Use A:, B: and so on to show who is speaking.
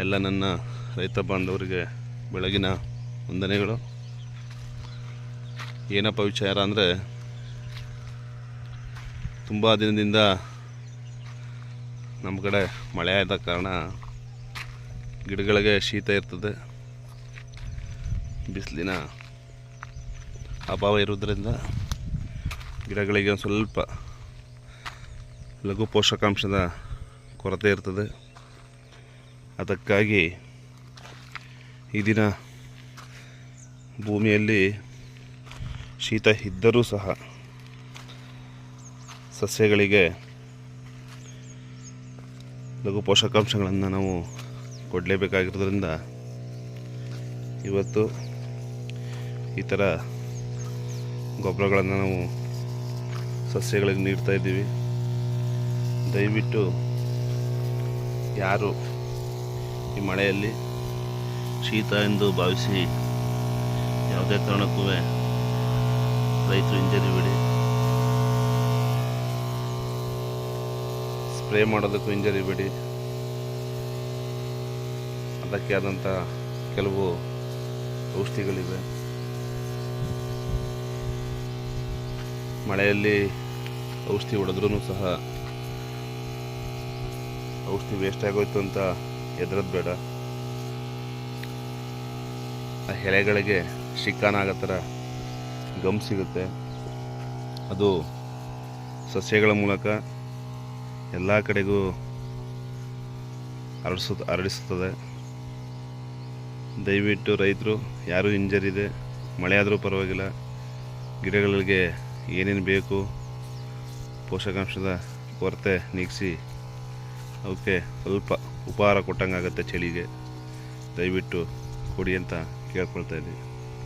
A: ಎಲ್ಲ ನನ್ನ ರೈತ ಬಾಂಧವರಿಗೆ ಬೆಳಗಿನ ವಂದನೆಗಳು. ಏನಪ್ಪ ವಿಚಾರ ಅಂದರೆ, ತುಂಬ ದಿನದಿಂದ ನಮ್ಮ ಕಡೆ ಮಳೆ ಆದ ಕಾರಣ ಗಿಡಗಳಿಗೆ ಶೀತ ಇರ್ತದೆ. ಬಿಸಿಲಿನ ಅಭಾವ ಇರೋದ್ರಿಂದ ಗಿಡಗಳಿಗೆ ಸ್ವಲ್ಪ ಲಘು ಪೋಷಕಾಂಶದ ಕೊರತೆ ಇರ್ತದೆ. ಅದಕ್ಕಾಗಿ ಈ ದಿನ ಭೂಮಿಯಲ್ಲಿ ಶೀತ ಇದ್ದರೂ ಸಹ ಸಸ್ಯಗಳಿಗೆ ಲಘು ಪೋಷಕಾಂಶಗಳನ್ನು ನಾವು ಕೊಡಲೇಬೇಕಾಗಿರೋದ್ರಿಂದ ಇವತ್ತು ಈ ಥರ ಗೊಬ್ಬರಗಳನ್ನು ನಾವು ಸಸ್ಯಗಳಿಗೆ ನೀಡ್ತಾ ಇದ್ದೀವಿ. ದಯವಿಟ್ಟು ಯಾರು ಈ ಮಳೆಯಲ್ಲಿ ಶೀತ ಎಂದು ಭಾವಿಸಿ ಯಾವುದೇ ಕಾರಣಕ್ಕೂ ರೈತರು ಇಂಜರಿ ಬಿಡಿ. ಸ್ಪ್ರೇ ಮಾಡೋದಕ್ಕೂ ಇಂಜರಿ ಬಿಡಿ. ಅದಕ್ಕೆ ಆದಂಥ ಕೆಲವು ಔಷಧಿಗಳಿವೆ. ಮಳೆಯಲ್ಲಿ ಔಷಧಿ ಹೊಡೆದ್ರೂ ಸಹ ಔಷಧಿ ವೇಸ್ಟ್ ಆಗೋಯ್ತು ಅಂತ ಹೆದ್ರದ್ ಬೇಡ. ಆ ಎಲೆಗಳಿಗೆ ಶಿಕ್ಕಾನ ಆಗೋ ಥರ ಗಮ್ ಸಿಗುತ್ತೆ. ಅದು ಸಸ್ಯಗಳ ಮೂಲಕ ಎಲ್ಲ ಕಡೆಗೂ ಹರಡಿಸು ಹರಡಿಸುತ್ತದೆ ದಯವಿಟ್ಟು ರೈತರು, ಯಾರು ಇಂಜರಿದೆ ಮಳೆ ಆದರೂ ಪರವಾಗಿಲ್ಲ, ಗಿಡಗಳಿಗೆ ಏನೇನು ಬೇಕು, ಪೋಷಕಾಂಶದ ಕೊರತೆ ನೀಗಿಸಿ, ಅವಕ್ಕೆ ಸ್ವಲ್ಪ ಉಪಹಾರ ಕೊಟ್ಟಂಗಾಗುತ್ತೆ ಚಳಿಗೆ. ದಯವಿಟ್ಟು ಕೊಡಿ ಅಂತ ಕೇಳ್ಕೊಳ್ತಾ ಇದ್ದೀವಿ